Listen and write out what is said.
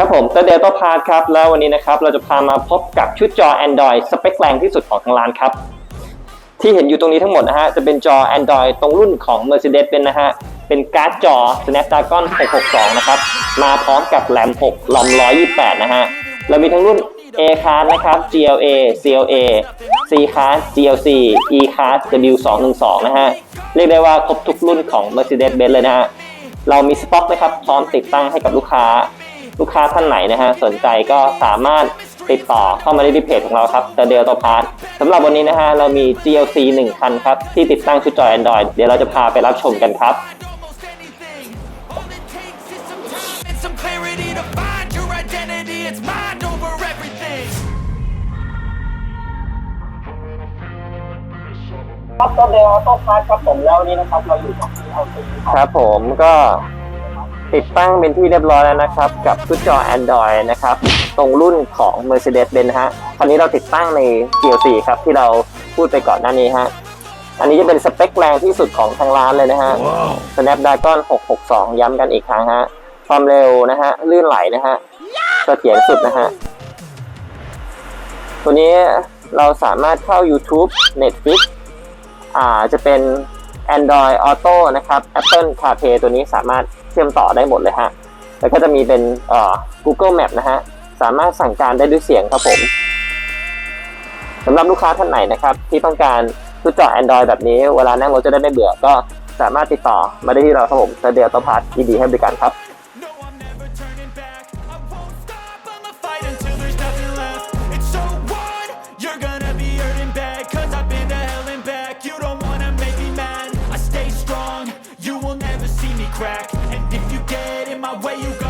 ครับผมตัวเดลต้าพาร์ทครับ แล้ววันนี้นะครับเราจะพามาพบกับชุดจอ Android สเปคแรงที่สุดของทางร้านครับ ที่เห็นอยู่ตรงนี้ทั้งหมดนะฮะ จะเป็นจอ Android ตรงรุ่นของ Mercedes-Benz นะฮะ เป็นการ์ดจอ Snapdragon 662 นะครับ มาพร้อมกับแรม6 ลอม 128 นะฮะ เรามีทั้งรุ่น A card นะครับ GLA CLA C card GLC E card W212 นะฮะ เรียกได้ว่าครบทุกรุ่นของ Mercedes-Benz เลยนะฮะ เรามีสต็อกนะครับพร้อมติดตั้งให้กับลูกค้า ลูกค้าท่านไหนนะฮะสนใจก็สามารถติดต่อเข้ามาได้ที่เพจของเราครับ The Delta Part สำหรับวันนี้นะฮะเรามี GLC 1 คันครับ ที่ติดตั้งชุดจอ Android เดี๋ยวเราจะพาไปรับชมกันครับ All it takes is some time and some clarity to find your identity. It's mind over everything. ครับตัวเดลต้พาร์ทครับผมแล้ววันนี้นะครับ เราอยู่กับที่เอาครับผมก็ ติดตั้งเป็นที่เรียบร้อยแล้วนะครับ กับชุดจอ Android นะครับ ตรงรุ่นของ Mercedes-Benz นะฮะคราวนี้เราติดตั้งใน GLC ครับที่เราพูดไปก่อนหน้านี้ฮะอันนี้จะเป็นสเปคแรงที่สุดของทางร้านเลยนะฮะ Snapdragon 662 ย้ำกันอีกครั้งฮะ ความเร็วนะฮะ ลื่นไหลนะฮะเสถียรสุดนะฮะ ตัวนี้เราสามารถเข้า YouTube Netflix อ่าจะเป็น Android Auto นะครับ Apple CarPlay ตัวนี้สามารถเชื่อมต่อได้หมดเลยฮะ แล้วก็จะมีเป็นเอ่อ Google Map นะฮะ สามารถสั่งการได้ด้วยเสียงครับผมสำหรับลูกค้าท่านไหนนะครับ ที่ต้องการชุดจอ Android แบบนี้ เวลานั่งรถจะได้ไม่เบื่อ ก็สามารถติดต่อมาได้ที่เราครับผมเดลต้าพาร์ทดีให้บริการครับ never see me crack. And if you get in my way, you go.